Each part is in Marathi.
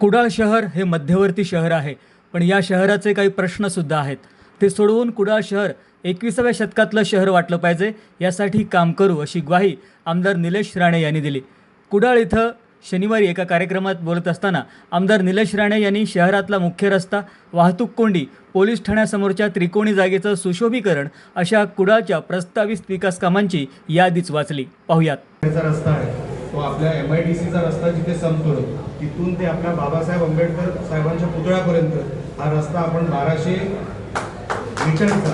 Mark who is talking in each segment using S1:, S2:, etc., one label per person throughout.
S1: कुडाळ शहर हे मध्यवर्ती शहर आहे पण या शहराचे काही प्रश्नसुद्धा आहेत. ते सोडवून कुडाळ शहर एकविसाव्या शतकातलं शहर वाटलं पाहिजे यासाठी काम करू अशी ग्वाही आमदार निलेश राणे यांनी दिली. कुडाळ इथं शनिवारी एका कार्यक्रमात बोलत असताना आमदार निलेश राणे यांनी शहरातला मुख्य रस्ता वाहतूक कोंडी पोलीस ठाण्यासमोरच्या त्रिकोणी जागेचं सुशोभीकरण अशा कुडाळच्या प्रस्तावित विकास कामांची यादीच वाचली. पाहुयात.
S2: रस्ता आहे. तो आपल्या एम आय डी सीचा रस्ता जिथे संपतो तिथून ते आपल्या बाबासाहेब आंबेडकर साहेबांच्या पुतळ्यापर्यंत हा रस्ता आपण बाराशे मीटरचा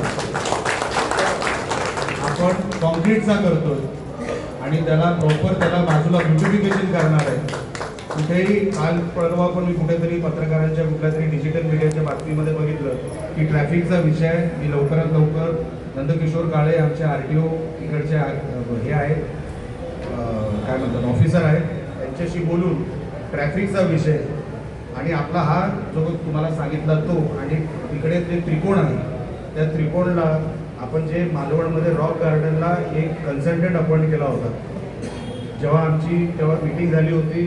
S2: आपण कॉन्क्रीटचा करतोय. आणि त्याला प्रॉपर त्याला बाजूला ब्युटिफिकेशन करणार आहे. कुठेही काल परवा पण मी कुठेतरी पत्रकारांच्या कुठल्या तरी डिजिटल मीडियाच्या बातमीमध्ये बघितलं की ट्रॅफिकचा विषय मी लवकरात लवकर नंदकिशोर काळे आमचे आर टी ओ इकडचे हे आहेत. काय म्हणतात ऑफिसर आहेत. त्यांच्याशी बोलून ट्रॅफिकचा विषय. आणि आपला हा जो तुम्हाला सांगितला तो आणि तिकडे जे त्रिकोण आहे त्या त्रिकोणला आपण जे मालवणमध्ये रॉक गार्डनला एक कन्सल्टंट अपॉइंट केला होता. जेव्हा आमची तेव्हा मीटिंग झाली होती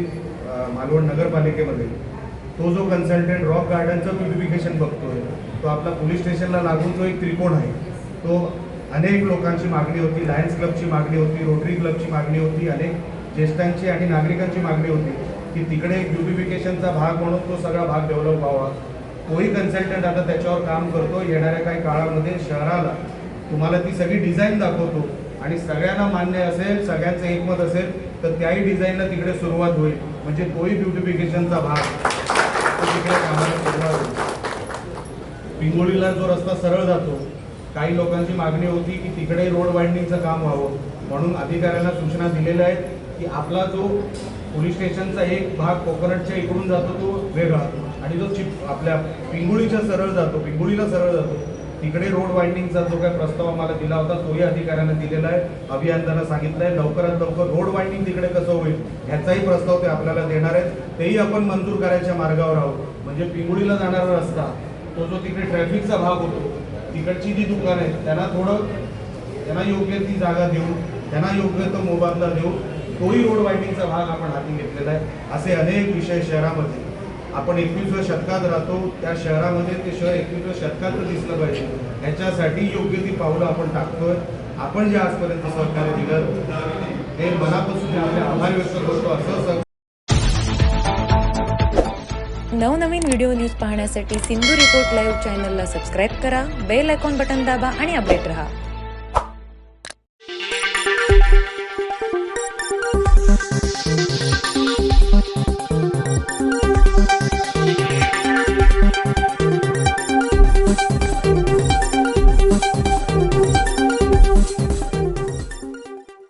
S2: मालवण नगरपालिकेमध्ये. तो जो कन्सल्टंट रॉक गार्डनचं ब्युटिफिकेशन बघतोय तो आपला पोलीस स्टेशनला लागून जो एक त्रिकोण आहे तो अनेक लोकांची मागणी होती लायन्स क्लबची मागणी होती रोटरी क्लबची मागणी होती अनेक ज्येष्ठांची आणि नागरिकांची मागणी होती. की तिकडे ब्युटिफिकेशनचा भाग म्हणून तो सगळा भाग डेव्हलप व्हावा. तोही कन्सल्टंट आता त्याच्यावर काम करतो येणाऱ्या काही काळामध्ये शहराला तुम्हाला ती सगळी डिझाईन दाखवतो. आणि सगळ्यांना मान्य असेल सगळ्यांचं एकमत असेल तर त्याही डिझाईनला तिकडे सुरुवात होईल. म्हणजे तोही ब्युटिफिकेशनचा भाग. तो तिकडे कामाला सुरुवात होईल. पिंगोळीला जो रस्ता सरळ जातो काही लोकांची मागणी होती की तिकडे रोड वाइंडिंगचं काम व्हावं. म्हणून अधिकाऱ्यांना सूचना दिलेल्या आहेत की आपला जो पोलीस स्टेशनचा एक भाग कोकोनटच्या इकडून जातो तो वेगळा. आणि जो चिप आपल्या पिंगुळीच्या सरळ जातो पिंगुळीला सरळ जातो. तिकडे रोड वाइंडिंगचा जो काय प्रस्ताव आम्हाला दिला होता तोही अधिकाऱ्यांना दिलेला आहे. अभियंत्यांना सांगितलंय लवकरात लवकर रोड वाइंडिंग तिकडे कसं होईल ह्याचाही प्रस्ताव ते आपल्याला देणार आहेत. तेही आपण मंजूर करायच्या मार्गावर आहोत. म्हणजे पिंगुळीला जाणारा रस्ता तो जो तिकडे ट्रॅफिकचा भाग होतो तिकडची जी दुकानं आहेत त्यांना थोडं त्यांना योग्य ती जागा देऊन त्यांना योग्य तो मोबदला देऊन तोही रोड वाईटिंगचा भाग आपण हाती घेतलेला आहे. असे अनेक विषय शहरामध्ये. आपण एकवीसव्या शतकात राहतो त्या शहरामध्ये ते शहर एकवीसव्या शतकात दिसलं पाहिजे. ह्याच्यासाठी योग्य ती पावलं आपण टाकतोय. आपण जे आजपर्यंत सहकार्य दिलं हे मनापासून आपले आभार व्यक्त करतो. असं
S3: नवनवीन व्हिडिओ न्यूज पाहण्यासाठी सिंधू रिपोर्ट लाईव्ह चॅनलला सबस्क्राईब करा बेल आयकॉन बटन दाबा आणि अपडेट रहा.